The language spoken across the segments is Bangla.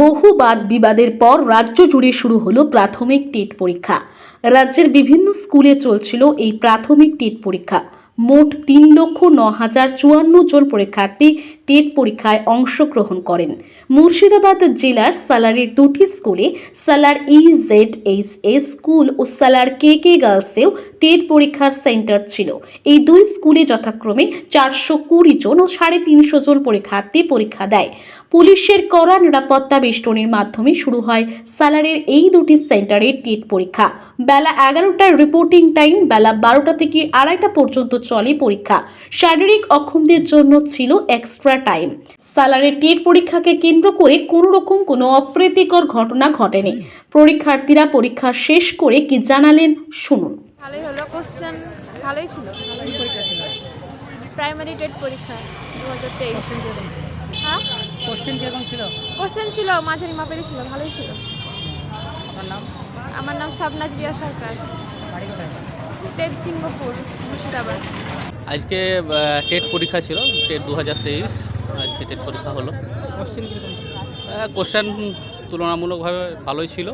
বহু বাদ বিবাদের পর রাজ্য জুড়ে শুরু হলো প্রাথমিক টেট পরীক্ষা। রাজ্যের বিভিন্ন স্কুলে চলছিল এই প্রাথমিক টেট পরীক্ষা। মোট তিন লক্ষ ন হাজার চুয়ান্ন জন পরীক্ষার্থী টেট পরীক্ষায় অংশগ্রহণ করেন। মুর্শিদাবাদ জেলার সালারের দুটি স্কুলে Salar E Z H S school ও সালার কে কে গার্লসেও টেট পরীক্ষার সেন্টার ছিল। এই দুই স্কুলে যথাক্রমে চারশো কুড়ি জন ও সাড়ে তিনশো জন পরীক্ষার্থী পরীক্ষা দেয়। পুলিশের কড়া নিরাপত্তা বেষ্টনীর মাধ্যমে শুরু হয় সালারের এই দুটি সেন্টারে টেট পরীক্ষা। বেলা এগারোটার রিপোর্টিং টাইম বেলা বারোটা থেকে আড়াইটা পর্যন্ত চলে পরীক্ষা। শারীরিক অক্ষমদের জন্য ছিল এক্সট্রা টাইম। সালারের টেট পরীক্ষাকে কেন্দ্র করে কোনো রকম কোনো অপ্রীতিকর ঘটনা ঘটেনি। পরীক্ষার্থীরা পরীক্ষা শেষ করে কি জানালেন শুনুন। ভালোই হলো কোশ্চেন ভালোই ছিল। প্রাইমারি টেট পরীক্ষা দু হাজার তেইশ হ্যাঁ? কোশ্চেন কীরকম ছিল? কোশ্চেন ছিল মাঝারি মাপেরই ছিল ভালোই ছিল। আপনার নাম? আমার নাম সাবনাজ রিয়া সরকার। বাড়ি কোথায়? তেজ সিংহপুর মুর্শিদাবাদ। আজকে টেট পরীক্ষা ছিল টেট দু হাজার তেইশ আজকে টেট পরীক্ষা হলো। কোশ্চেন কোশ্চেন তুলনামূলকভাবে ভালোই ছিল।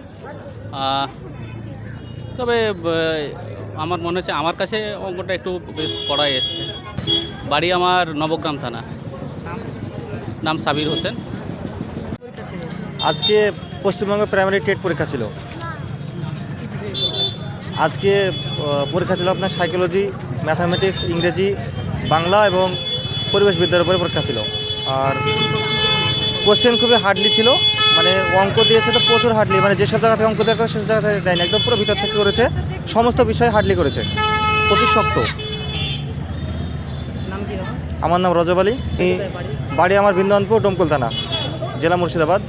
তবে আমার মনে হচ্ছে আমার কাছে অঙ্কটা একটু বেশ কড়াই এসছে। বাড়ি আমার নবগ্রাম থানা। নাম সাবির হোসেন। আজকে পশ্চিমবঙ্গ প্রাইমারি টেট পরীক্ষা ছিল? আজকে পরীক্ষা ছিল আপনার সাইকোলজি ম্যাথামেটিক্স ইংরেজি, বাংলা এবং পরিবেশ বিদ্যার উপরে পরীক্ষা ছিল। আর কোশ্চেন খুবই হার্ডলি ছিল। মানে অঙ্ক দিয়েছে তো প্রচুর হার্ডলি মানে যেসব জায়গা থেকে অঙ্ক দেওয়ার কথা সেসব জায়গা থেকে দেয়নি একদম পুরো ভিতর থেকে করেছে। সমস্ত বিষয় হার্ডলি করেছে। প্রচুর শক্ত। আমার নাম রজব আলী। বাড়ি আমার বৃন্দাবনপুর ডোমকল থানা জেলা মুর্শিদাবাদ।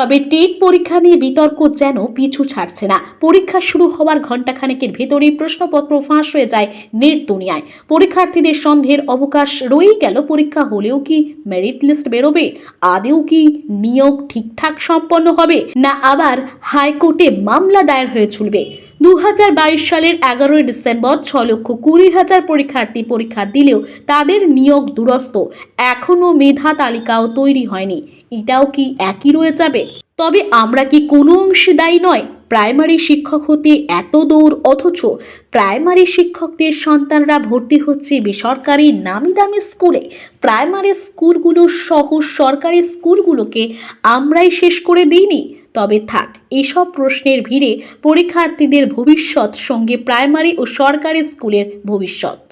তবে টেট পরীক্ষা নিয়ে বিতর্ক যেন পিছু ছাড়ছে না। পরীক্ষা শুরু হওয়ার ঘণ্টাখানেকের ভেতরেই প্রশ্নপত্র ফাঁস হয়ে যায় নেট দুনিয়ায় পরীক্ষার্থীদের সন্দেহের অবকাশ রয়েই গেল পরীক্ষা হলেও কি মেরিট লিস্ট বেরোবে? আদেও কি নিয়োগ ঠিকঠাক সম্পন্ন হবে? না আবার হাইকোর্টে মামলা দায়ের হয়ে চলবে দু হাজার বাইশ সালের এগারোই ডিসেম্বর ছ লক্ষ কুড়ি হাজার পরীক্ষার্থী পরীক্ষা দিলেও তাদের নিয়োগ দুরস্ত। এখনও মেধা তালিকাও তৈরি হয়নি। এটাও কি একই রয়ে যাবে? তবে আমরা কি কোনো অংশে দায়ী নয়? প্রাইমারি শিক্ষক হতে এত দৌড় অথচ প্রাইমারি শিক্ষকদের সন্তানরা ভর্তি হচ্ছে বেসরকারি নামি দামি স্কুলে। প্রাইমারি স্কুলগুলো সহ সরকারি স্কুলগুলোকে আমরাই শেষ করে দিইনি। তবে থাক এসব প্রশ্নের ভিড়ে পরীক্ষার্থীদের ভবিষ্যৎ সঙ্গে প্রাইমারি ও সরকারি স্কুলের ভবিষ্যৎ।